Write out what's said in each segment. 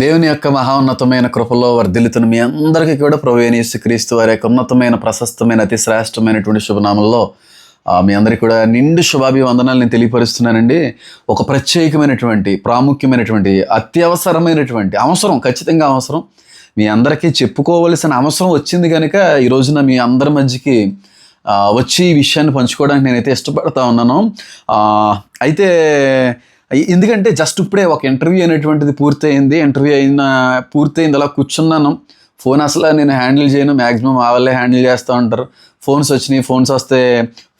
దేవుని యొక్క మహోన్నతమైన కృపలో వర్ధిల్లుతున్న మీ అందరికీ కూడా ప్రవేణీసు క్రీస్తు వారి యొక్క ఉన్నతమైన ప్రశస్తమైన అతి శ్రేష్టమైనటువంటి శుభనామంలో మీ అందరికీ కూడా నిండు శుభాభివందనాలు నేను తెలియపరుస్తున్నానండి. ఒక ప్రత్యేకమైనటువంటి ప్రాముఖ్యమైనటువంటి అత్యవసరమైనటువంటి అవసరం ఖచ్చితంగా అవసరం. మీ అందరికీ చెప్పుకోవలసిన అవసరం వచ్చింది కనుక ఈ రోజున మీ అందరి మధ్యకి వచ్చి ఈ విషయాన్ని పంచుకోవడానికి నేనైతే ఇష్టపడతా ఉన్నాను. అయితే ఎందుకంటే జస్ట్ ఇప్పుడే ఒక ఇంటర్వ్యూ అనేటువంటిది పూర్తయింది. ఇంటర్వ్యూ అయిన పూర్తయింది అలా కూర్చున్నాను. ఫోన్ అసలు నేను హ్యాండిల్ చేయను. మ్యాక్సిమం ఆ వాళ్ళే హ్యాండిల్ చేస్తూ ఉంటారు. ఫోన్స్ వచ్చినాయి. ఫోన్స్ వస్తే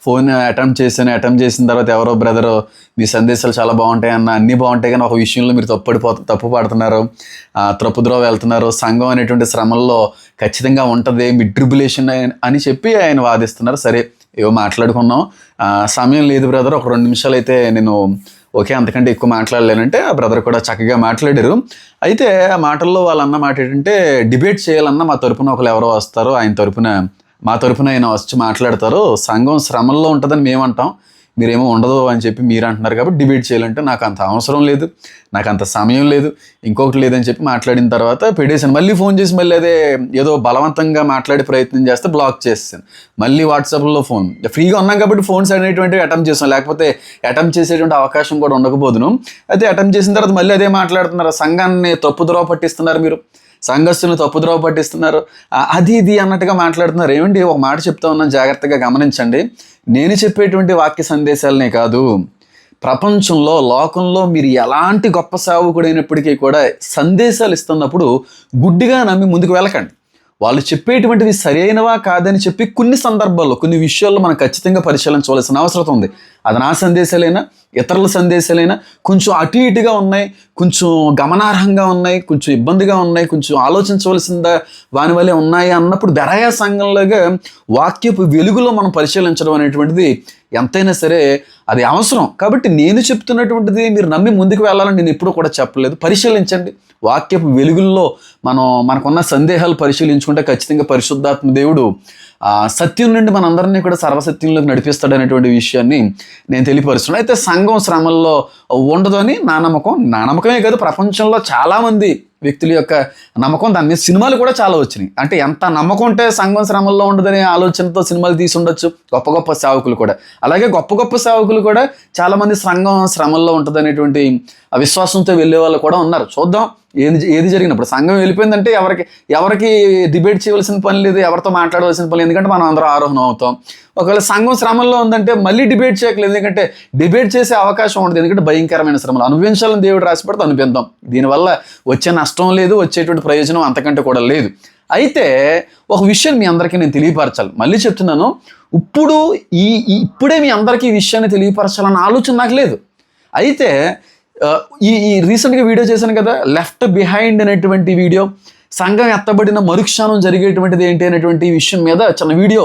ఫోన్ అటెంప్ట్ చేశాను. అటెంప్ట్ చేసిన తర్వాత ఎవరో బ్రదర్ మీ సందేశాలు చాలా బాగుంటాయి అన్న అన్నీ బాగుంటాయి కానీ ఒక విషయంలో మీరు తప్పుడిపోతు తప్పు పడుతున్నారు ఆ, వెళ్తున్నారు. సంఘం అనేటువంటి శ్రమల్లో ఖచ్చితంగా ఉంటుంది. మీ డ్రిబులేషన్ అని చెప్పి ఆయన వాదిస్తున్నారు. సరే ఏవో మాట్లాడుకున్నాం. సమయం లేదు బ్రదర్. ఒక రెండు నిమిషాలు అయితే నేను ఓకే అంతకంటే ఎక్కువ మాట్లాడలేనంటే ఆ బ్రదర్ కూడా చక్కగా మాట్లాడారు. అయితే ఆ మాటల్లో వాళ్ళు అన్న మాట ఏంటంటే డిబేట్ చేయాలన్నా మా తరపున ఒకరు ఎవరో వస్తారు ఆయన తరపున మా తరపున ఆయన వచ్చి మాట్లాడతారు సంఘం శ్రమల్లో ఉంటుందని మేము అంటాం మీరేమో ఉండదు అని చెప్పి మీరు అంటున్నారు కాబట్టి డిబేట్ చేయాలంటే నాకు అంత అవసరం లేదు నాకు అంత సమయం లేదు. ఇంకొకటి లేదని చెప్పి మాట్లాడిన తర్వాత పెట్టేశాను. మళ్ళీ ఫోన్ చేసి మళ్ళీ అదే ఏదో బలవంతంగా మాట్లాడే ప్రయత్నం చేస్తే బ్లాక్ చేస్తాను. మళ్ళీ వాట్సాప్లో ఫోన్. ఫ్రీగా ఉన్నాం కాబట్టి ఫోన్స్ అనేటువంటివి అటెంప్ట్ చేస్తాం. లేకపోతే అటెంప్ట్ చేసేటువంటి అవకాశం కూడా ఉండకపోదును. అయితే అటెంప్ట్ చేసిన తర్వాత మళ్ళీ అదే మాట్లాడుతున్నారు. సంఘాన్ని తప్పుదోవ పట్టిస్తున్నారు మీరు. సంఘస్థులను తప్పుద్రోవ పట్టిస్తున్నారు. అది ఇది అన్నట్టుగా మాట్లాడుతున్నారు. ఏమండి ఒక మాట చెప్తా ఉన్నాను జాగ్రత్తగా గమనించండి. నేను చెప్పేటువంటి వాక్య సందేశాలనే కాదు ప్రపంచంలో లోకంలో మీరు ఎలాంటి గొప్ప సేవకుడైనప్పటికీ కూడా సందేశాలు ఇస్తున్నప్పుడు గుడ్డిగా నమ్మి ముందుకు వెళ్ళకండి. వాళ్ళు చెప్పేటువంటివి సరైనవా కాదని చెప్పి కొన్ని సందర్భాల్లో కొన్ని విషయాల్లో మనం ఖచ్చితంగా పరిశీలించవలసిన అవసరం ఉంది. అది నా సందేశాలైనా? ఇతరుల సందేశాలైనా కొంచెం అటు ఇటుగా ఉన్నాయి కొంచెం గమనార్హంగా ఉన్నాయి కొంచెం ఇబ్బందిగా ఉన్నాయి కొంచెం ఆలోచించవలసిందా వాని వల్లే ఉన్నాయి అన్నప్పుడు బెరాయా సంఘంలాగా వాక్యపు వెలుగులో మనం పరిశీలించడం అనేటువంటిది ఎంతైనా సరే అది అవసరం. కాబట్టి నేను చెప్తున్నటువంటిది మీరు నమ్మి ముందుకు వెళ్ళాలని నేను ఎప్పుడూ కూడా చెప్పలేదు. పరిశీలించండి. వాక్యపు వెలుగుల్లో మనం మనకున్న సందేహాలు పరిశీలించుకుంటే ఖచ్చితంగా పరిశుద్ధాత్మ దేవుడు సత్యం నుండి మనందరినీ కూడా సర్వసత్యంలోకి నడిపిస్తాడనేటువంటి విషయాన్ని నేను తెలియపరుస్తున్నాను. అయితే సంఘం శ్రమల్లో ఉండదు అని నా నమ్మకం. నా నమ్మకమే కాదు ప్రపంచంలో చాలామంది వ్యక్తుల యొక్క నమ్మకం. దాని మీద సినిమాలు కూడా చాలా వచ్చినాయి. అంటే ఎంత నమ్మకం ఉంటే సంఘం శ్రమల్లో ఉండదనే ఆలోచనతో సినిమాలు తీసి ఉండొచ్చు. గొప్ప గొప్ప సేవకులు కూడా. అలాగే గొప్ప గొప్ప సేవకులు కూడా చాలామంది సంఘం శ్రమల్లో ఉంటుంది అనేటువంటి విశ్వాసంతో వెళ్ళే వాళ్ళు కూడా ఉన్నారు. చూద్దాం. ఏది ఏది జరిగినప్పుడు సంఘం వెళ్ళిపోయిందంటే ఎవరికి ఎవరికి డిబేట్ చేయవలసిన పని లేదు ఎవరితో మాట్లాడవలసిన పని ఎందుకంటే మనం అందరం ఆరోహణం అవుతాం. ఒకవేళ సంఘం శ్రమంలో ఉందంటే మళ్ళీ డిబేట్ చేయట్లేదు ఎందుకంటే డిబేట్ చేసే అవకాశం ఉండదు. ఎందుకంటే భయంకరమైన శ్రమలు. అనుభవించాలని దేవుడు రాసిపడితే అనుభవిద్దాం దీనివల్ల వచ్చే నష్టం లేదు వచ్చేటువంటి ప్రయోజనం అంతకంటే కూడా లేదు. అయితే ఒక విషయం మీ అందరికీ నేను తెలియపరచాలి. మళ్ళీ చెప్తున్నాను ఇప్పుడు ఈ ఇప్పుడే మీ అందరికీ ఈ విషయాన్ని తెలియపరచాలన్న ఆలోచన నాకు లేదు. అయితే ఈ ఈ రీసెంట్గా వీడియో చేశాను కదా లెఫ్ట్ బిహైండ్ అనేటువంటి వీడియో సంఘం ఎత్తబడిన మరుక్షణం జరిగేటువంటిది ఏంటి అనేటువంటి విషయం మీద చిన్న వీడియో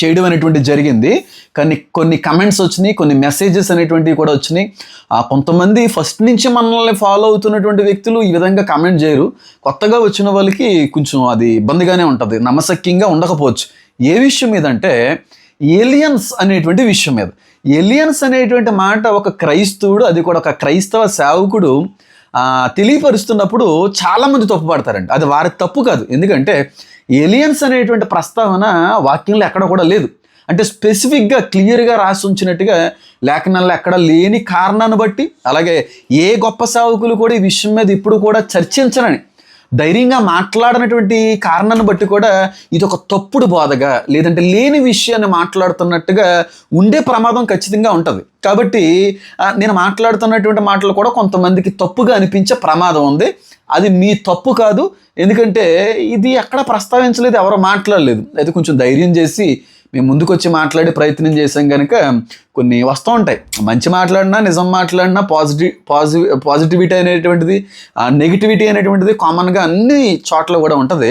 చేయడం అనేటువంటి జరిగింది. కానీ కొన్ని కమెంట్స్ వచ్చినాయి కొన్ని మెసేజెస్ అనేటువంటివి కూడా వచ్చినాయి. ఆ కొంతమంది ఫస్ట్ నుంచి మనల్ని ఫాలో అవుతున్నటువంటి వ్యక్తులు ఈ విధంగా కమెంట్ చేయరు. కొత్తగా వచ్చిన వాళ్ళకి కొంచెం అది ఇబ్బందిగానే ఉంటుంది. నమ్మశక్యంగా ఉండకపోవచ్చు. ఏ విషయం మీద అంటే ఏలియన్స్ అనేటువంటి విషయం మీద. ఎలియన్స్ అనేటువంటి మాట ఒక క్రైస్తవుడు అది కూడా ఒక క్రైస్తవ సేవకుడు తెలియపరుస్తున్నప్పుడు చాలామంది తప్పుపడతారండి అది వారి తప్పు కాదు. ఎందుకంటే ఏలియన్స్ అనేటువంటి ప్రస్తావన వాక్యంలో ఎక్కడ కూడా లేదు. అంటే స్పెసిఫిక్గా క్లియర్గా రాసి ఉంచినట్టుగా లేఖనాల్లో ఎక్కడ లేని కారణాన్ని బట్టి అలాగే ఏ గొప్ప సేవకులు కూడా ఈ విషయం మీద ఇప్పుడు కూడా చర్చించరని ధైర్యంగా మాట్లాడినటువంటి కారణాన్ని బట్టి కూడా ఇది ఒక తప్పుడు బోధగా లేదంటే లేని విషయాన్ని మాట్లాడుతున్నట్టుగా ఉండే ప్రమాదం ఖచ్చితంగా ఉంటుంది. కాబట్టి నేను మాట్లాడుతున్నటువంటి మాటలు కూడా కొంతమందికి తప్పుగా అనిపించే ప్రమాదం ఉంది. అది మీ తప్పు కాదు. ఎందుకంటే ఇది ఎక్కడ ప్రస్తావించలేదు ఎవరు మాట్లాడలేదు. అయితే కొంచెం ధైర్యం చేసి మేము ముందుకొచ్చి మాట్లాడే ప్రయత్నం చేసాం కనుక కొన్ని వస్తూ ఉంటాయి. మంచి మాట్లాడినా నిజం మాట్లాడినా పాజిటివ్ పాజిటివ్ పాజిటివిటీ అనేటువంటిది నెగిటివిటీ అనేటువంటిది కామన్గా అన్ని చోట్ల కూడా ఉంటుంది.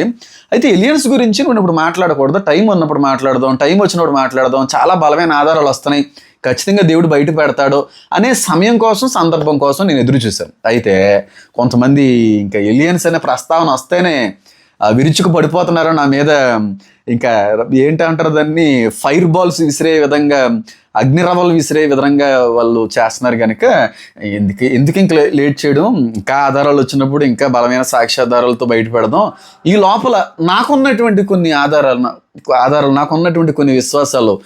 అయితే ఎలియన్స్ గురించి నువ్వు ఇప్పుడు మాట్లాడకూడదు. టైం ఉన్నప్పుడు మాట్లాడదాం టైం వచ్చినప్పుడు మాట్లాడదాం. చాలా బలమైన ఆధారాలు వస్తున్నాయి. ఖచ్చితంగా దేవుడు బయట పెడతాడు అనే సమయం కోసం సందర్భం కోసం నేను ఎదురు చూశాను అయితే కొంతమంది ఇంకా ఎలియన్స్ అనే ప్రస్తావన వస్తేనే విరుచుకు పడిపోతున్నారు నా మీద ఇంకా ఏంటంటారు దాన్ని? ఫైర్ బాల్స్ విసిరే విధంగా అగ్నిరవలు విసిరే విధంగా వాళ్ళు చేస్తున్నారు కనుక ఎందుకు ఎందుకు ఇంకా లే- లేట్ చేయడం? ఇంకా ఆధారాలు వచ్చినప్పుడు ఇంకా బలమైన సాక్ష్యాధారాలతో బయటపెడదాం. ఈ లోపల నాకున్నటువంటి కొన్ని ఆధారాలు ఆధారాలు నాకున్నటువంటి కొన్ని విశ్వాసాలు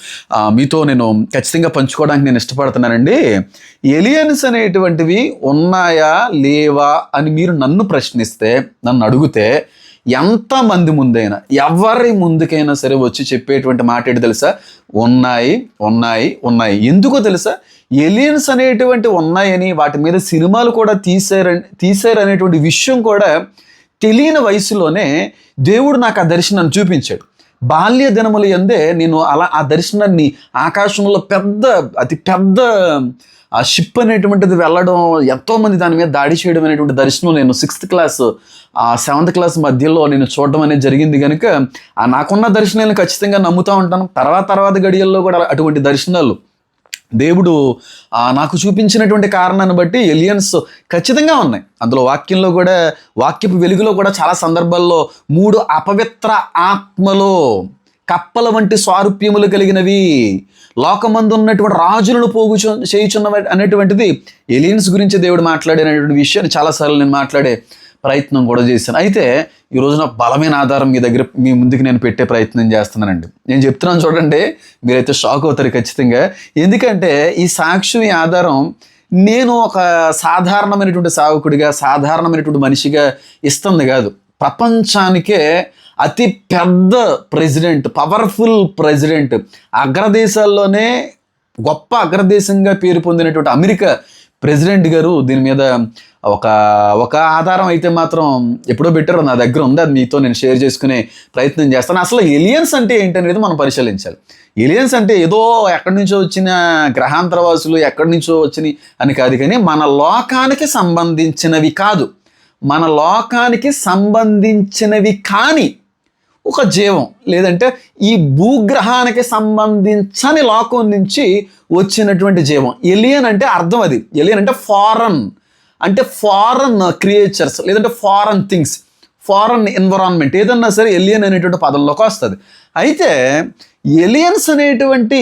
మీతో నేను ఖచ్చితంగా పంచుకోవడానికి నేను ఇష్టపడుతున్నానండి. ఎలియన్స్ అనేటువంటివి ఉన్నాయా లేవా అని మీరు నన్ను ప్రశ్నిస్తే నన్ను అడిగితే ఎంతమంది ముందైనా ఎవరి ముందుకైనా సరే వచ్చి చెప్పేటువంటి మాట ఏంటి తెలుసా? ఉన్నాయి ఉన్నాయి ఉన్నాయి. ఎందుకో తెలుసా? ఎలియన్స్ అనేటువంటి ఉన్నాయని వాటి మీద సినిమాలు కూడా తీసారని అనేటువంటి విషయం కూడా తెలియని వయసులోనే దేవుడు నాకు ఆ దర్శనాన్ని చూపించాడు. బాల్య దినములు ఎందే నేను అలా ఆ దర్శనాన్ని ఆకాశంలో పెద్ద అతి పెద్ద ఆ షిప్ అనేటువంటిది వెళ్ళడం ఎంతోమంది దాని మీద దాడి చేయడం అనేటువంటి దర్శనం నేను సిక్స్త్ క్లాస్ ఆ సెవెంత్ క్లాస్ మధ్యలో నేను చూడడం అనేది జరిగింది కనుక ఆ నాకున్న దర్శనాలను ఖచ్చితంగా నమ్ముతూ ఉంటాను. తర్వాత తర్వాత గడియల్లో కూడా అటువంటి దర్శనాలు. దేవుడు నాకు చూపించినటువంటి కారణాన్ని బట్టి ఎలియన్స్ ఖచ్చితంగా ఉన్నాయి. అందులో వాక్యంలో కూడా వాక్యపు వెలుగులో కూడా చాలా సందర్భాల్లో మూడు అపవిత్ర ఆత్మలో కప్పల వంటి స్వారూప్యములు కలిగినవి. లోకమందు ఉన్నటువంటి రాజులను పోగు చేయుచున్న అనేటువంటిది ఎలియన్స్ గురించి దేవుడు మాట్లాడినటువంటి విషయాన్ని చాలాసార్లు నేను మాట్లాడే ప్రయత్నం కూడా చేశాను. అయితే ఈ రోజున బలమైన ఆధారం మీ దగ్గర మీ ముందుకు నేను పెట్టే ప్రయత్నం చేస్తున్నానండి. నేను చెప్తున్నాను చూడండి మీరైతే షాక్ అవుతారు ఖచ్చితంగా. ఎందుకంటే ఈ సాక్ష్యం ఈ ఆధారం నేను ఒక సాధారణమైనటువంటి సావకుడిగా సాధారణమైనటువంటి మనిషిగా ఇస్తుంది కాదు. ప్రపంచానికే అతి పెద్ద ప్రెసిడెంట్ పవర్ఫుల్ ప్రెసిడెంట్ అగ్రదేశాల్లోనే గొప్ప అగ్రదేశంగా పేరు పొందినటువంటి అమెరికా ప్రెసిడెంట్ గారు దీని మీద ఒక ఒక ఆధారం అయితే మాత్రం ఎప్పుడో పెట్టారు నా దగ్గర ఉంది. అది మీతో నేను షేర్ చేసుకునే ప్రయత్నం చేస్తాను. అసలు ఎలియన్స్ అంటే ఏంటనేది మనం పరిశీలించాలి. ఎలియన్స్ అంటే ఏదో ఎక్కడి నుంచో వచ్చిన గ్రహాంతరవాసులు ఎక్కడి నుంచో వచ్చినాయి అని కాదు కానీ మన లోకానికి సంబంధించినవి కాదు. మన లోకానికి సంబంధించినవి కానీ ఒక జీవం. లేదంటే ఈ భూగ్రహానికి సంబంధించని లోకం నుంచి వచ్చినటువంటి జీవం. ఎలియన్ అంటే అర్థం అది. ఎలియన్ అంటే ఫారెన్ అంటే ఫారెన్ క్రియేచర్స్ లేదంటే ఫారెన్ థింగ్స్ ఫారెన్ ఎన్విరాన్మెంట్ ఏదన్నా సరే ఎలియన్ అనేటువంటి పదంలోకి వస్తుంది. అయితే ఎలియన్స్ అనేటువంటి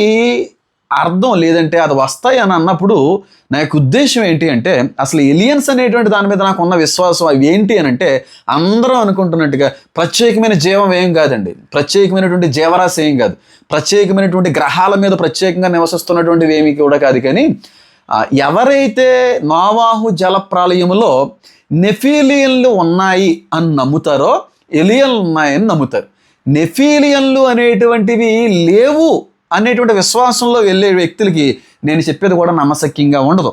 అర్థం లేదంటే అది వస్తాయి అని అన్నప్పుడు నా యొక్క ఉద్దేశం ఏంటి అంటే అసలు ఎలియన్స్ అనేటువంటి దాని మీద నాకు ఉన్న విశ్వాసం అవి ఏంటి అని అంటే అందరూ అనుకుంటున్నట్టుగా ప్రత్యేకమైన జీవం ఏం కాదండి. ప్రత్యేకమైనటువంటి జీవరాశి ఏం కాదు. ప్రత్యేకమైనటువంటి గ్రహాల మీద ప్రత్యేకంగా నివసిస్తున్నటువంటివి ఏమి కూడా కాదు కానీ ఎవరైతే నోవాహు జల ప్రళయములో నెఫీలియన్లు ఉన్నాయి అని నమ్ముతారో ఎలియన్లు ఉన్నాయని నమ్ముతారు. నెఫీలియన్లు అనేటువంటివి లేవు అనేటువంటి విశ్వాసంలో వెళ్ళే వ్యక్తులకి నేను చెప్పేది కూడా నమ్మశక్యంగా ఉండదు.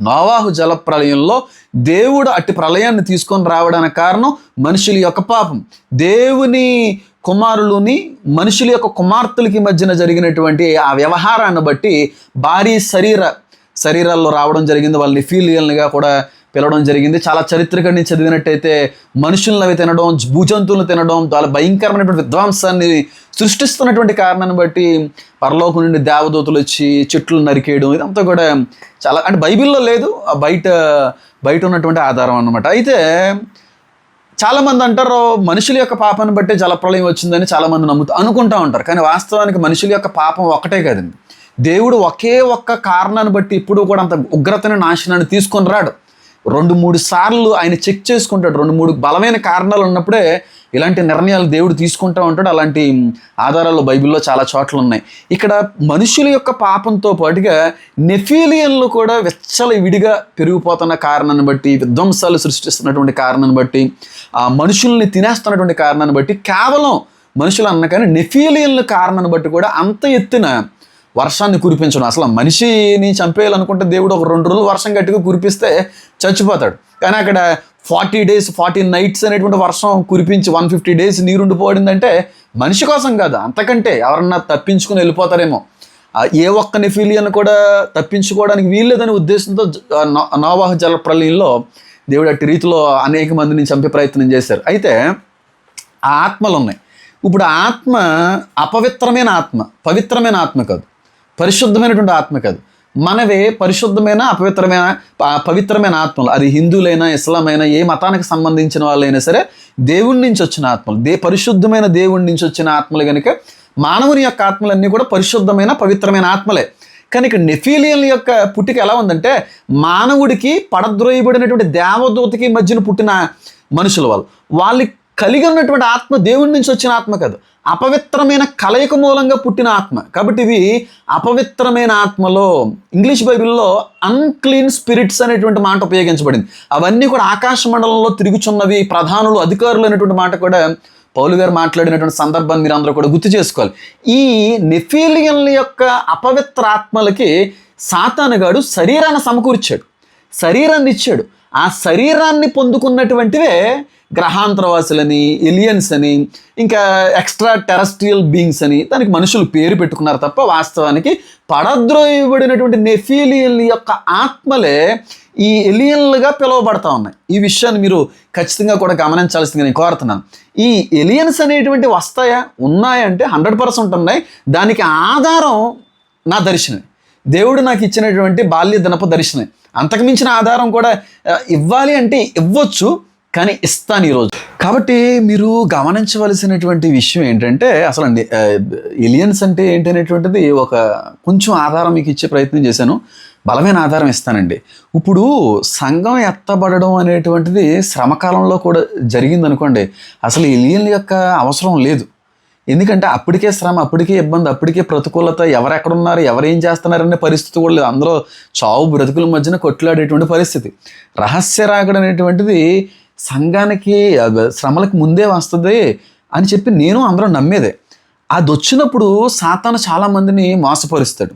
నోవాహు జల ప్రళయంలో దేవుడు అట్టి ప్రళయాన్ని తీసుకొని రావడానికి కారణం మనుషుల యొక్క పాపం. దేవుని కుమారులని మనుషుల యొక్క కుమార్తెలకి మధ్యన జరిగినటువంటి ఆ వ్యవహారాన్ని బట్టి భారీ శరీర శరీరాల్లో రావడం జరిగింది. వాళ్ళని ఫీలియల్నిగా కూడా పిలవడం జరిగింది. చాలా చరిత్రకని చదివినట్టయితే మనుషులను అవి తినడం భూజంతువులను తినడం చాలా భయంకరమైనటువంటి విధ్వంసాన్ని సృష్టిస్తున్నటువంటి కారణాన్ని బట్టి పరలోకం నుండి దేవదూతలు వచ్చి చెట్లు నరికేయడం ఇదంతా కూడా చాలా అంటే బైబిల్లో లేదు. బయట బయట ఉన్నటువంటి ఆధారం అనమాట అయితే చాలామంది అంటారు మనుషుల యొక్క పాపాన్ని బట్టే జలప్రలయం వచ్చిందని చాలామంది నమ్ముతూ అనుకుంటూ ఉంటారు. కానీ వాస్తవానికి మనుషుల యొక్క పాపం ఒకటే కదండి. దేవుడు ఒకే ఒక్క కారణాన్ని బట్టి ఇప్పుడు కూడా అంత ఉగ్రతని నాశనాన్ని తీసుకొని రాడు. రెండు మూడు సార్లు ఆయన చెక్ చేసుకుంటాడు. రెండు మూడు బలమైన కారణాలు ఉన్నప్పుడే ఇలాంటి నిర్ణయాలు దేవుడు తీసుకుంటూ ఉంటాడు. అలాంటి ఆధారాలు బైబిల్లో చాలా చోట్ల ఉన్నాయి. ఇక్కడ మనుషుల యొక్క పాపంతో పాటుగా నెఫీలియన్లు కూడా వెచ్చల విడిగా పెరిగిపోతున్న కారణాన్ని బట్టి విధ్వంసాలు సృష్టిస్తున్నటువంటి కారణాన్ని బట్టి ఆ మనుషుల్ని తినేస్తున్నటువంటి కారణాన్ని బట్టి కేవలం మనుషులు అన్న కానీ నెఫీలియన్ల కారణాన్ని బట్టి కూడా అంత ఎత్తున వర్షాన్ని కురిపించడం. అసలు మనిషిని చంపేయాలనుకుంటే దేవుడు ఒక రెండు రోజులు వర్షం గట్టిగా కురిపిస్తే చచ్చిపోతాడు. కానీ అక్కడ ఫార్టీ డేస్ ఫార్టీ నైట్స్ అనేటువంటి వర్షం కురిపించి వన్ ఫిఫ్టీ డేస్ నీరుండిపోయిందంటే మనిషి కోసం కాదు. అంతకంటే ఎవరన్నా తప్పించుకుని వెళ్ళిపోతారేమో. ఏ ఒక్క నెఫీలియన్ కూడా తప్పించుకోవడానికి వీల్లేదనే ఉద్దేశంతో నోవాహ జల ప్రళయంలో దేవుడు అట్టి రీతిలో అనేక మందిని చంపే ప్రయత్నం చేశారు. అయితే ఆ ఆత్మలు ఉన్నాయి. ఇప్పుడు ఆత్మ అపవిత్రమైన ఆత్మ పవిత్రమైన ఆత్మ కాదు. పరిశుద్ధమైనటువంటి ఆత్మ కాదు. మనవే పరిశుద్ధమైన అపవిత్రమైన పవిత్రమైన ఆత్మలు. అది హిందువులైనా ఇస్లామైనా ఏ మతానికి సంబంధించిన వాళ్ళైనా సరే దేవుడి నుంచి వచ్చిన ఆత్మలు. దే పరిశుద్ధమైన దేవుడి నుంచి వచ్చిన ఆత్మలు కనుక మానవుని యొక్క ఆత్మలన్నీ కూడా పరిశుద్ధమైన పవిత్రమైన ఆత్మలే. కానీ ఇక్కడ నెఫీలియన్ యొక్క పుట్టిక ఎలా ఉందంటే మానవుడికి పడద్రోయబడినటువంటి దేవదూతకి మధ్యన పుట్టిన మనుషుల వాళ్ళు. వాళ్ళకి కలిగి ఉన్నటువంటి ఆత్మ దేవుడి నుంచి వచ్చిన ఆత్మ కాదు. అపవిత్రమైన కలయిక మూలంగా పుట్టిన ఆత్మ. కాబట్టి ఇవి అపవిత్రమైన ఆత్మలో ఇంగ్లీష్ బైబిల్లో అన్క్లీన్ స్పిరిట్స్ అనేటువంటి మాట ఉపయోగించబడింది. అవన్నీ కూడా ఆకాశ మండలంలో తిరుగుచున్నవి ప్రధానులు అధికారులు అనేటువంటి మాట కూడా పౌలు గారు మాట్లాడినటువంటి సందర్భాన్ని మీరు అందరూ కూడా గుర్తు చేసుకోవాలి. ఈ నెఫీలియన్ల యొక్క అపవిత్ర ఆత్మలకి సాతానుగాడు శరీరాన్ని సమకూర్చాడు. శరీరాన్ని ఇచ్చాడు. ఆ శరీరాన్ని పొందుకున్నటువంటివే గ్రహాంతరవాసులని ఎలియన్స్ అని ఇంకా ఎక్స్ట్రా టెరస్ట్రియల్ బీయింగ్స్ అని దానికి మనుషులు పేరు పెట్టుకున్నారు తప్ప వాస్తవానికి పడద్రోయబడినటువంటి నెఫీలియన్ యొక్క ఆత్మలే ఈ ఎలియన్లుగా పిలువబడతా ఉన్నాయి. ఈ విషయాన్ని మీరు ఖచ్చితంగా కూడా గమనించాల్సిందిగా నేను కోరుతున్నాను. ఈ ఎలియన్స్ అనేటువంటి వస్తాయా? ఉన్నాయంటే హండ్రెడ్ పర్సెంట్ ఉన్నాయి. దానికి ఆధారం నా దర్శనం దేవుడు నాకు ఇచ్చినటువంటి బాల్య దినపు దర్శనం అంతకుమించిన ఆధారం కూడా ఇవ్వాలి అంటే ఇవ్వచ్చు. కానీ ఇస్తాను ఈరోజు కాబట్టి మీరు గమనించవలసినటువంటి విషయం ఏంటంటే అసలు ఎలియన్స్ అంటే ఏంటనేటువంటిది ఒక కొంచెం ఆధారం మీకు ఇచ్చే ప్రయత్నం చేశాను. బలమైన ఆధారం ఇస్తానండి. ఇప్పుడు సంఘం ఎత్తబడడం అనేటువంటిది శ్రమకాలంలో కూడా జరిగింది అనుకోండి అసలు ఎలియన్ యొక్క అవసరం లేదు. ఎందుకంటే అప్పటికే శ్రమ అప్పటికే ఇబ్బంది అప్పటికే ప్రతికూలత ఎవరెక్కడున్నారు ఎవరేం ఎవరు ఏం చేస్తున్నారనే పరిస్థితి కూడా లేదు. అందులో చావు బ్రతుకుల మధ్యన కొట్లాడేటువంటి పరిస్థితి. రహస్య రాకడ అనేటువంటిది సంఘానికి శ్రమలకు ముందే వస్తుంది అని చెప్పి నేను అందరం నమ్మేదే. అది వచ్చినప్పుడు సాతాను చాలా మందిని మోసపరుస్తాడు.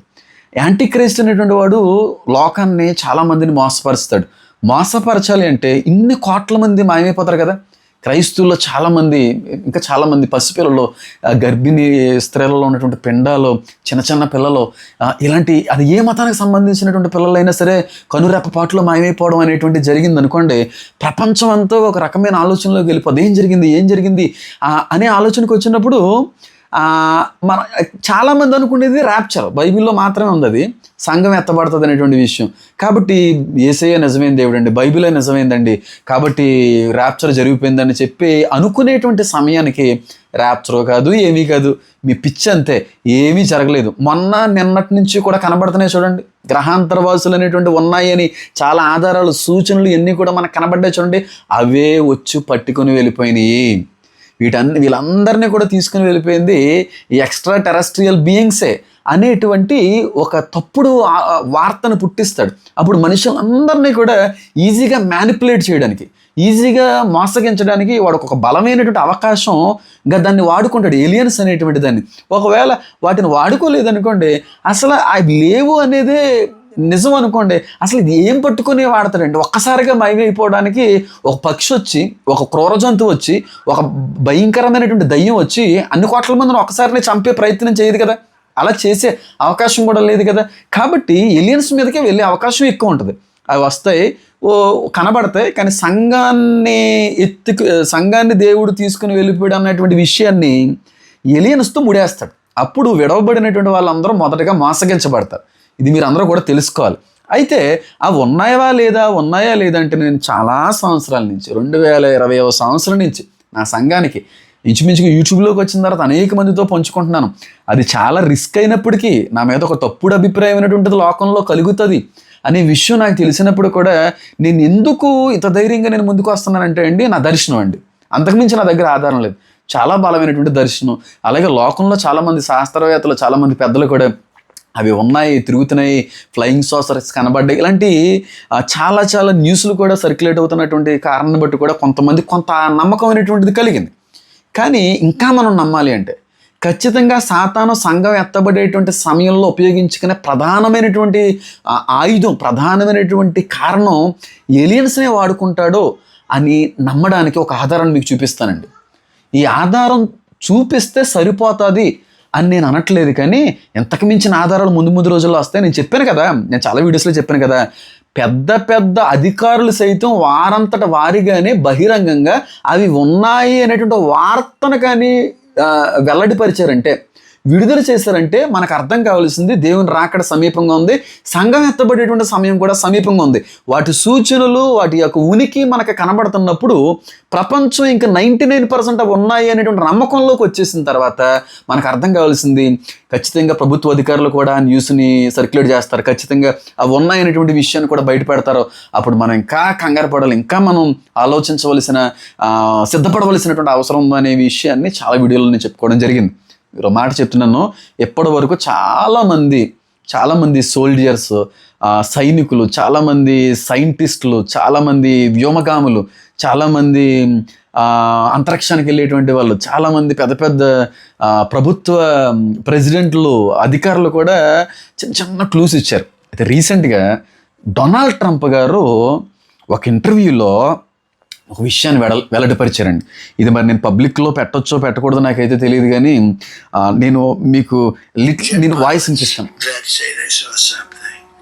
యాంటీ క్రైస్ట్ అనేటువంటి వాడు లోకాన్ని చాలా మందిని మోసపరుస్తాడు. మోసపరచాలి అంటే ఇన్ని కోట్ల మంది మాయమైపోతారు కదా. క్రైస్తువుల్లో చాలామంది ఇంకా చాలామంది పసిపిల్లలు గర్భిణీ స్త్రీలలో ఉన్నటువంటి పిండాలు చిన్న చిన్న పిల్లలు ఇలాంటి అది ఏ మతానికి సంబంధించినటువంటి పిల్లలైనా సరే కనురెప్పపాటులో మాయమైపోవడం అనేటువంటి జరిగింది అనుకోండి ప్రపంచం అంతా ఒక రకమైన ఆలోచనలోకి వెళ్ళిపోదు ఏం జరిగింది? ఏం జరిగింది? అనే ఆలోచనకు వచ్చినప్పుడు మన చాలామంది అనుకునేది ర్యాప్చర్ బైబిల్లో మాత్రమే ఉంది అది సంఘం ఎత్తబడుతుంది అనేటువంటి విషయం. కాబట్టి ఏసయ్య నిజమైన దేవుడు అండి బైబిలే నిజమైందండి? కాబట్టి ర్యాప్చర్ జరిగిపోయిందని చెప్పి అనుకునేటువంటి సమయానికి ర్యాప్చర్ కాదు ఏమీ కాదు. మీ పిచ్చి అంతే. ఏమీ జరగలేదు. మొన్న నిన్నటి నుంచి కూడా కనబడుతున్నాయి చూడండి. గ్రహాంతరవాసులు అనేటువంటి ఉన్నాయని చాలా ఆధారాలు సూచనలు ఇవన్నీ కూడా మనకు కనబడ్డాయి చూడండి. అవే వచ్చి పట్టుకొని వెళ్ళిపోయినాయి. వీటన్ని వీళ్ళందరినీ కూడా తీసుకుని వెళ్ళిపోయింది ఎక్స్ట్రా టెరస్ట్రియల్ బీయింగ్సే అనేటువంటి ఒక తప్పుడు వార్తను పుట్టిస్తాడు. అప్పుడు మనుషులందరినీ కూడా ఈజీగా మ్యానిపులేట్ చేయడానికి ఈజీగా మోసగించడానికి వాడు ఒక బలమైనటువంటి అవకాశంగా దాన్ని వాడుకుంటాడు ఏలియన్స్ అనేటువంటి దాన్ని. ఒకవేళ వాటిని వాడుకోలేదనుకోండి అసలు అవి లేవు అనేదే నిజం అనుకోండి అసలు ఇది ఏం పట్టుకుని వాడతాడండి ఒక్కసారిగా మయమైపోవడానికి ఒక పక్షి వచ్చి ఒక క్రూర జంతువు వచ్చి ఒక భయంకరమైనటువంటి దయ్యం వచ్చి అన్ని కోట్ల మందిని ఒకసారినే చంపే ప్రయత్నం చేయదు కదా? అలా చేసే అవకాశం కూడా లేదు కదా? కాబట్టి ఎలియన్స్ మీదకే వెళ్ళే అవకాశం ఎక్కువ ఉంటుంది. అవి వస్తాయి ఓ కనబడతాయి కానీ సంఘాన్ని ఎత్తుకు సంఘాన్ని దేవుడు తీసుకుని వెళ్ళిపోయాడు అనేటువంటి విషయాన్ని ఎలియన్స్తో ముడేస్తాడు. అప్పుడు విడవబడినటువంటి వాళ్ళందరూ మొదటగా మోసగించబడతారు. ఇది మీరు అందరూ కూడా తెలుసుకోవాలి. అయితే అవి ఉన్నాయా లేదా ఉన్నాయా లేదా అంటే నేను చాలా సంవత్సరాల నుంచి రెండు వేల ఇరవైవ సంవత్సరం నుంచి నా సంఘానికి ఇంచుమించుగా యూట్యూబ్లోకి వచ్చిన తర్వాత అనేక మందితో పంచుకుంటున్నాను. అది చాలా రిస్క్ అయినప్పటికీ నా మీద ఒక తప్పుడు అభిప్రాయం అయినటువంటిది లోకంలో కలుగుతుంది అనే విషయం నాకు తెలిసినప్పుడు కూడా నేను ఎందుకు ఇంత ధైర్యంగా నేను ముందుకు వస్తున్నానంటే అండి నా దర్శనం అండి. అంతకుమించి నా దగ్గర ఆధారం లేదు. చాలా బలమైనటువంటి దర్శనం. అలాగే లోకంలో చాలామంది శాస్త్రవేత్తలు చాలామంది పెద్దలు కూడా అవి ఉన్నాయి తిరుగుతున్నాయి ఫ్లయింగ్ సాసర్స్ కనబడ్డాయి. ఇలాంటి చాలా చాలా న్యూస్లు కూడా సర్క్యులేట్ అవుతున్నటువంటి కారణాన్ని బట్టి కూడా కొంతమంది కొంత నమ్మకం అనేటువంటిది కలిగింది. కానీ ఇంకా మనం నమ్మాలి అంటే ఖచ్చితంగా సాతాను సంఘం ఎత్తబడేటువంటి సమయంలో ఉపయోగించుకునే ప్రధానమైనటువంటి ఆయుధం ప్రధానమైనటువంటి కారణం ఏలియన్స్నే వాడుకుంటాడో అని నమ్మడానికి ఒక ఆధారాన్ని మీకు చూపిస్తానండి. ఈ ఆధారం చూపిస్తే సరిపోతుంది అని నేను అనట్లేదు కానీ ఎంతకు మించిన ఆధారాలు ముందు ముందు రోజుల్లో వస్తాయి నేను చెప్పాను కదా నేను చాలా వీడియోస్లో చెప్పాను కదా పెద్ద పెద్ద అధికారులు సైతం వారంతట వారిగానే బహిరంగంగా అవి ఉన్నాయి అనేటువంటి వార్తను కానీ వెల్లడిపరిచారంటే విడుదల చేశారంటే మనకు అర్థం కావాల్సింది దేవుని రాకడ సమీపంగా ఉంది. సంఘం ఎత్తబడేటువంటి సమయం కూడా సమీపంగా ఉంది. వాటి సూచనలు వాటి యొక్క ఉనికి మనకు కనబడుతున్నప్పుడు ప్రపంచం ఇంకా నైంటీ నైన్ పర్సెంట్ ఉన్నాయి అనేటువంటి నమ్మకంలోకి వచ్చేసిన తర్వాత మనకు అర్థం కావాల్సింది ఖచ్చితంగా ప్రభుత్వ అధికారులు కూడా న్యూస్ని సర్క్యులేట్ చేస్తారు. ఖచ్చితంగా అవి ఉన్నాయనేటువంటి విషయాన్ని కూడా బయటపెడతారు. అప్పుడు మనం ఇంకా కంగారు పడాలి. ఇంకా మనం ఆలోచించవలసిన సిద్ధపడవలసినటువంటి అవసరం ఉందనే విషయాన్ని చాలా వీడియోలో నేను చెప్పుకోవడం జరిగింది. మాట చెప్తున్నాను. ఎప్పటి వరకు చాలామంది చాలామంది సోల్జర్స్ సైనికులు చాలామంది సైంటిస్టులు చాలామంది వ్యోమగాములు చాలామంది అంతరిక్షానికి వెళ్ళేటువంటి వాళ్ళు చాలామంది పెద్ద పెద్ద ప్రభుత్వ ప్రెసిడెంట్లు అధికారులు కూడా చిన్న చిన్న క్లూస్ ఇచ్చారు. అయితే రీసెంట్గా డొనాల్డ్ ట్రంప్ గారు ఒక ఇంటర్వ్యూలో ఒక విషయాన్ని వెడ వెల్లడిపరిచారండి ఇది మరి నేను పబ్లిక్లో పెట్టొచ్చో పెట్టకూడదో నాకైతే తెలియదు కానీ ఆ, నేను మీకు లిట్ నేను వాయిస్ వినిపిస్తాను that say they saw something.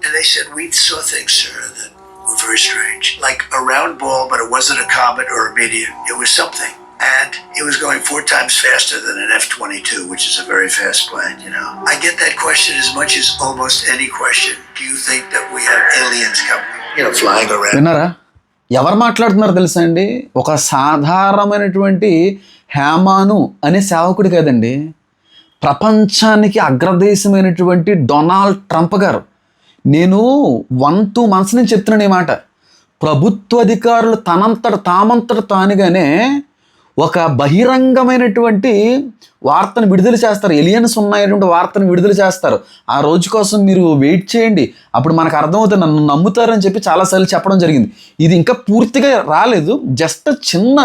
And they said, We saw things, sir, that were very strange. Like a round ball, but it wasn't a comet or a meteor. It was something. And it was going four times faster than an F 22, which is a very fast plane, you know. I get that question as much as almost any question. Do you think that we have aliens coming, you know, flying around? ఎవరు మాట్లాడుతున్నారు తెలుసా అండి? ఒక సాధారణమైనటువంటి హేమాను అనే సేవకుడు కాదండి. ప్రపంచానికి అగ్రదేశమైనటువంటి డొనాల్డ్ ట్రంప్ గారు. నేను వన్ టూ మంత్స్ నుంచి చెప్తున్నాను ఈ మాట. ప్రభుత్వ అధికారులు తనంతట తామంతట తానుగానే ఒక బహిరంగమైనటువంటి వార్తను విడుదల చేస్తారు. ఎలియన్స్ ఉన్నాయటువంటి వార్తను విడుదల చేస్తారు. ఆ రోజు కోసం మీరు వెయిట్ చేయండి. అప్పుడు మనకు అర్థమవుతుంది నన్ను నమ్ముతారని చెప్పి చాలాసార్లు చెప్పడం జరిగింది. ఇది ఇంకా పూర్తిగా రాలేదు. జస్ట్ చిన్న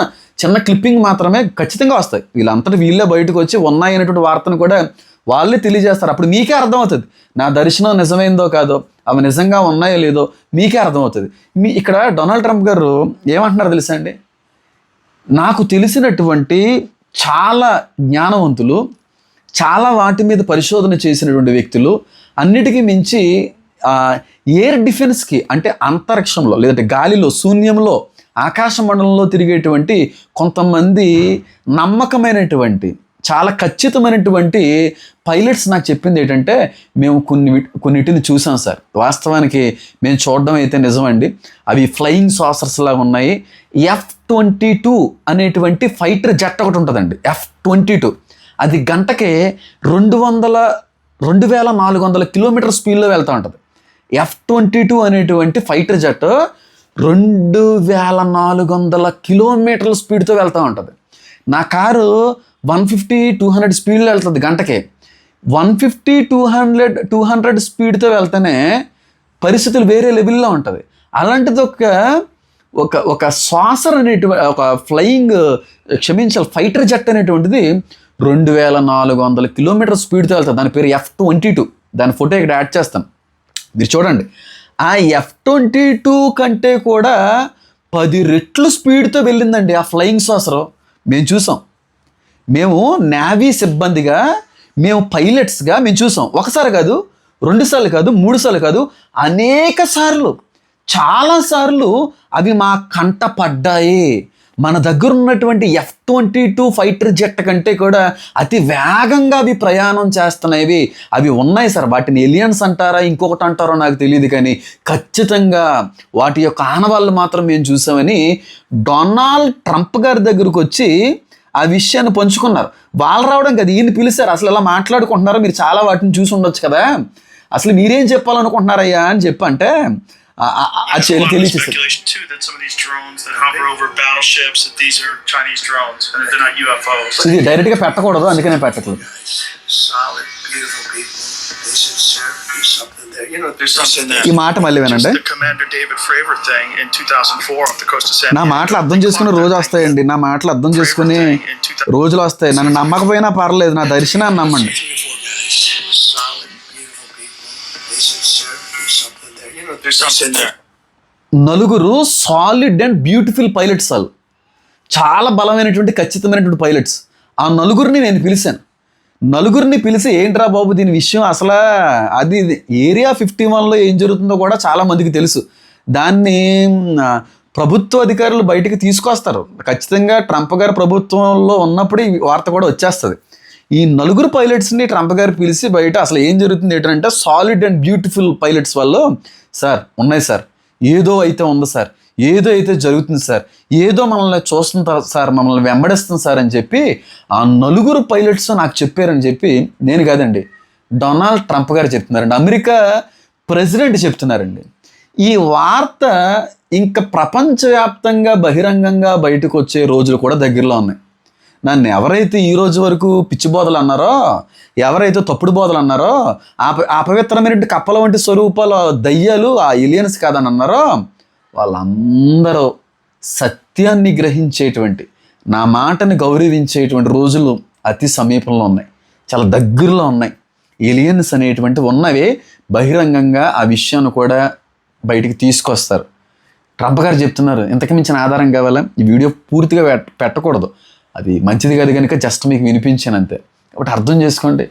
చిన్న క్లిప్పింగ్ మాత్రమే ఖచ్చితంగా వస్తాయి. వీళ్ళంతటి వీళ్ళే బయటకు వచ్చి ఉన్నాయనేటువంటి వార్తను కూడా వాళ్ళే తెలియజేస్తారు. అప్పుడు మీకే అర్థమవుతుంది. నా దర్శనం నిజమైందో కాదో అవి నిజంగా ఉన్నాయో లేదో మీకే అర్థమవుతుంది. మీ ఇక్కడ డొనాల్డ్ ట్రంప్ గారు ఏమంటున్నారు తెలుసా అండి? నాకు తెలిసినటువంటి చాలా జ్ఞానవంతులు చాలా వాటి మీద పరిశోధన చేసినటువంటి వ్యక్తులు అన్నిటికీ మించి ఎయిర్ డిఫెన్స్కి అంటే అంతరిక్షంలో లేదంటే గాలిలో శూన్యంలో ఆకాశ మండలంలో తిరిగేటువంటి కొంతమంది నమ్మకమైనటువంటి చాలా ఖచ్చితమైనటువంటి పైలట్స్ నాకు చెప్పింది ఏంటంటే మేము కొన్ని కొన్నిటిని చూసాం సార్. వాస్తవానికి మేము చూడడం అయితే నిజమండి. అవి ఫ్లయింగ్ సాసర్స్ లాగా ఉన్నాయి. ఎఫ్ ట్వంటీ టూ అనేటువంటి ఫైటర్ జెట్ ఒకటి ఉంటుందండి. ఎఫ్ ట్వంటీ టూ అది గంటకి రెండు వందల రెండు వేల నాలుగు వందల కిలోమీటర్ స్పీడ్లో వెళ్తూ ఉంటుంది. ఎఫ్ ట్వంటీ టూ అనేటువంటి ఫైటర్ జెట్ రెండు వేల నాలుగు వందల కిలోమీటర్ల స్పీడ్తో వెళ్తూ ఉంటుంది. నా car one fifty two hundred స్పీడ్లో వెళ్తుంది గంటకి. One fifty two hundred two hundred స్పీడ్తో వెళ్తేనే పరిస్థితులు వేరే లెవెల్లో ఉంటుంది. అలాంటిది ఒక ఒక ఒక శ్వాసర్ అనేటువంటి ఒక ఫ్లయింగ్ క్షమించాలి ఫైటర్ జెట్ అనేటువంటిది రెండు వేల నాలుగు వందల కిలోమీటర్ స్పీడ్తో వెళ్తుంది. దాని పేరు ఎఫ్ ట్వంటీ టూ. దాని ఫోటో ఇక్కడ యాడ్ చేస్తాను. మీరు చూడండి. ఆ ఎఫ్ ట్వంటీ టూ కంటే కూడా పది రెట్లు స్పీడ్తో వెళ్ళిందండి ఆ ఫ్లయింగ్ సాసర్ మేము చూసాం. మేము నేవీ సిబ్బందిగా మేము పైలట్స్గా మేము చూసాం. ఒకసారి కాదు రెండుసార్లు కాదు మూడుసార్లు కాదు అనేక సార్లు చాలా సార్లు అవి మా కంట పడ్డాయి. మన దగ్గర ఉన్నటువంటి F twenty two fighter jet కంటే కూడా అతి వేగంగా అవి ప్రయాణం చేస్తున్నాయి. అవి ఉన్నాయి సార్ వాటిని ఎలియన్స్ అంటారా ఇంకొకటి అంటారో నాకు తెలియదు కానీ ఖచ్చితంగా వాటి యొక్క ఆనవాళ్ళు మాత్రం మేము చూసామని డొనాల్డ్ ట్రంప్ గారి దగ్గరకు వచ్చి ఆ విషయాన్ని పంచుకున్నారు. వాళ్ళు రావడం కదా ఈయన పిలిచారు. అసలు ఎలా మాట్లాడుకుంటున్నారో మీరు చాలా వాటిని చూసి ఉండొచ్చు కదా. అసలు మీరేం చెప్పాలనుకుంటున్నారయ్యా అని చెప్పంటే అది There's a lot of తెలియచేసారు speculation too that some of these drones that hover over battleships that these are Chinese drones and that they're not UFOs. ఇది డైరెక్ట్గా పెట్టకూడదు అందుకనే పెట్టట్లేదు there. that- ఈ మాట మళ్ళీ వినండి the Commander David Fravor thing in 2004 off the coast of San నా. మాటలు అర్థం చేసుకుని రోజు వస్తాయండి నా మాటలు అర్థం చేసుకుని రోజులు వస్తాయి నన్ను నమ్మకపోయినా పర్లేదు నా దర్శనాన్ని నమ్మండి నలుగురు సాలిడ్ అండ్ బ్యూటిఫుల్ పైలట్స్ వాళ్ళు చాలా బలమైనటువంటి ఖచ్చితమైనటువంటి పైలట్స్ ఆ నలుగురిని నేను పిలిచాను. నలుగురిని పిలిచి ఏంట్రా బాబు దీని విషయం? అసలు అది ఏరియా ఫిఫ్టీ వన్లో ఏం జరుగుతుందో కూడా చాలా మందికి తెలుసు. దాన్ని ప్రభుత్వ అధికారులు బయటికి తీసుకొస్తారు. ఖచ్చితంగా ట్రంప్ గారు ప్రభుత్వంలో ఉన్నప్పుడు ఈ వార్త కూడా వచ్చేస్తుంది. ఈ నలుగురు పైలట్స్ని ట్రంప్ గారు పిలిచి బయట అసలు ఏం జరుగుతుంది ఏంటంటే సాలిడ్ అండ్ బ్యూటిఫుల్ పైలట్స్ వాళ్ళు సార్ ఉన్నాయి సార్. ఏదో అయితే ఉంది సార్. ఏదో అయితే జరుగుతుంది సార్. ఏదో మనల్ని చూస్తుంది సార్ మమ్మల్ని వెంబడిస్తుంది సార్ అని చెప్పి ఆ నలుగురు పైలట్స్ నాకు చెప్పారని చెప్పి నేను కాదండి డొనాల్డ్ ట్రంప్ గారు చెప్తున్నారండి. అమెరికా ప్రెసిడెంట్ చెప్తున్నారండి. ఈ వార్త ఇంకా ప్రపంచవ్యాప్తంగా బహిరంగంగా బయటకు వచ్చే రోజులు కూడా దగ్గరలో ఉన్నాయి. నన్ను ఎవరైతే ఈ రోజు వరకు పిచ్చి బోధలు అన్నారో ఎవరైతే తప్పుడు బోధలు అన్నారో ఆ ప- కప్పల వంటి స్వరూపాల దయ్యాలు ఆ ఎలియన్స్ కాదని అన్నారో వాళ్ళందరూ సత్యాన్ని గ్రహించేటువంటి నా మాటని గౌరవించేటువంటి రోజులు అతి సమీపంలో ఉన్నాయి. చాలా దగ్గరలో ఉన్నాయి. ఎలియన్స్ అనేటువంటి ఉన్నవి బహిరంగంగా ఆ విషయాన్ని కూడా బయటికి తీసుకొస్తారు. ట్రంప్ గారు చెప్తున్నారు ఇంతకు మించిన ఆధారం కావాలా? ఈ వీడియో పూర్తిగా పెట్టకూడదు. అది మంచిది కాదు కనుక జస్ట్ మీకు వినిపించాను అంతే. కాబట్టి అర్థం చేసుకోండి.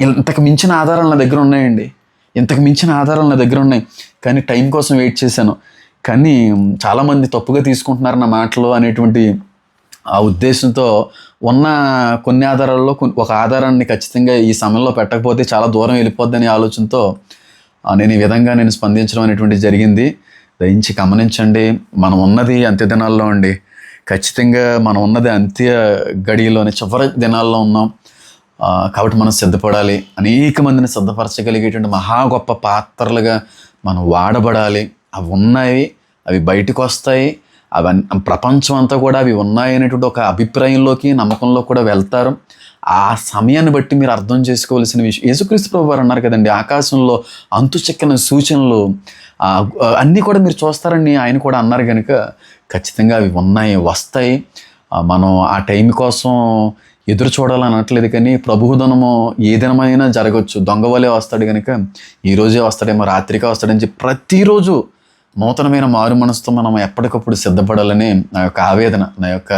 ఇంతకు మించిన ఆధారాలు నా దగ్గర ఉన్నాయండి. ఇంతకు మించిన ఆధారాలు నా దగ్గర ఉన్నాయి. కానీ టైం కోసం వెయిట్ చేశాను. కానీ చాలామంది తప్పుగా తీసుకుంటున్నారు నా మాటలు అనేటువంటి ఆ ఉద్దేశంతో ఉన్న కొన్ని ఆధారాల్లో ఒక ఆధారాన్ని ఖచ్చితంగా ఈ సమయంలో పెట్టకపోతే చాలా దూరం వెళ్ళిపోద్దనే ఆలోచనతో నేను ఈ విధంగా నేను స్పందించడం అనేటువంటి జరిగింది. దయించి గమనించండి. మనం ఉన్నది అంత్య దినాల్లో అండి. ఖచ్చితంగా మనం ఉన్నది అంత్య గడియలోనే చివరి దినాల్లో ఉన్నాం. కాబట్టి మనం సిద్ధపడాలి. అనేక మందిని సిద్ధపరచగలిగేటువంటి మహా గొప్ప పాత్రలుగా మనం వాడబడాలి. అవి ఉన్నాయి అవి బయటకు వస్తాయి. అవన్నీ ప్రపంచం అంతా కూడా అవి ఉన్నాయి అనేటువంటి ఒక అభిప్రాయంలోకి నమ్మకంలో కూడా వెళ్తారు. ఆ సమయాన్ని బట్టి మీరు అర్థం చేసుకోవాల్సిన విషయం యేసుక్రీస్తు ప్రభు వారు అన్నారు కదండి ఆకాశంలో అంతు చెక్కిన సూచనలు అన్నీ కూడా మీరు చూస్తారని ఆయన కూడా అన్నారు కనుక ఖచ్చితంగా అవి ఉన్నాయి వస్తాయి. మనం ఆ టైం కోసం ఎదురు చూడాలని అనట్లేదు కానీ ప్రభుధనము ఏ దినమైనా జరగవచ్చు దొంగవలే వస్తాడు కనుక ఈ రోజే వస్తాడేమో రాత్రికే వస్తాడని చెప్పి ప్రతిరోజు నూతనమైన మారు మనసుతో మనం ఎప్పటికప్పుడు సిద్ధపడాలని నా యొక్క ఆవేదన నా యొక్క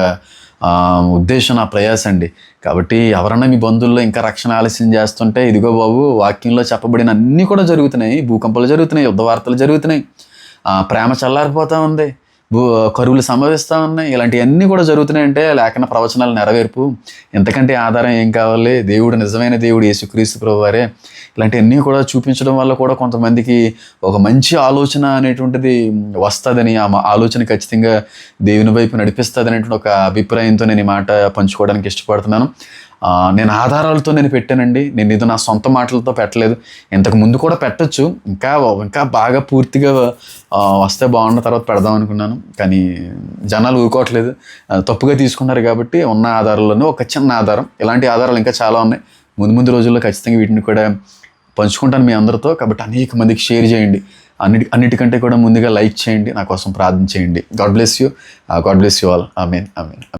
ఉద్దేశం నా ప్రయాస అండి. కాబట్టి ఎవరన్నా మీ బంధువుల్లో ఇంకా రక్షణ ఆలస్యం చేస్తుంటే ఇదిగో బాబు వాక్యంలో చెప్పబడిన అన్నీ కూడా జరుగుతున్నాయి భూకంపాలు జరుగుతున్నాయి యుద్ధ వార్తలు జరుగుతున్నాయి ప్రేమ చల్లారిపోతూ ఉంది. కరువులు సంభవిస్తూ ఉన్నాయి. ఇలాంటివన్నీ కూడా జరుగుతున్నాయంటే లేఖన ప్రవచనాలు నెరవేర్పు. ఎంతకంటే ఆధారం ఏం కావాలి? దేవుడు నిజమైన దేవుడు యేసుక్రీస్తు ప్రభువారే. ఇలాంటివన్నీ కూడా చూపించడం వల్ల కూడా కొంతమందికి ఒక మంచి ఆలోచన అనేటువంటిది వస్తుందని ఆ ఆలోచన ఖచ్చితంగా దేవుని వైపు నడిపిస్తుంది అనేటువంటి ఒక అభిప్రాయంతో నేను ఈ మాట పంచుకోవడానికి ఇష్టపడుతున్నాను. నేను ఆధారాలతో నేను పెట్టానండి. నేను ఇది నా సొంత మాటలతో పెట్టలేదు. ఇంతకు ముందు కూడా పెట్టొచ్చు. ఇంకా ఇంకా బాగా పూర్తిగా వస్తే బాగున్న తర్వాత పెడదాం అనుకున్నాను. కానీ జనాలు ఊరుకోవట్లేదు. తప్పుగా తీసుకున్నారు కాబట్టి ఉన్న ఆధారాల్లోనే ఒక చిన్న ఆధారం. ఇలాంటి ఆధారాలు ఇంకా చాలా ఉన్నాయి. ముందు ముందు రోజుల్లో ఖచ్చితంగా వీటిని కూడా పంచుకుంటాను మీ అందరితో. కాబట్టి అనేక మందికి షేర్ చేయండి. అన్నిటి అన్నిటికంటే కూడా ముందుగా లైక్ చేయండి. నా కోసం ప్రార్థన చేయండి. God bless you. God bless you all. I mean I mean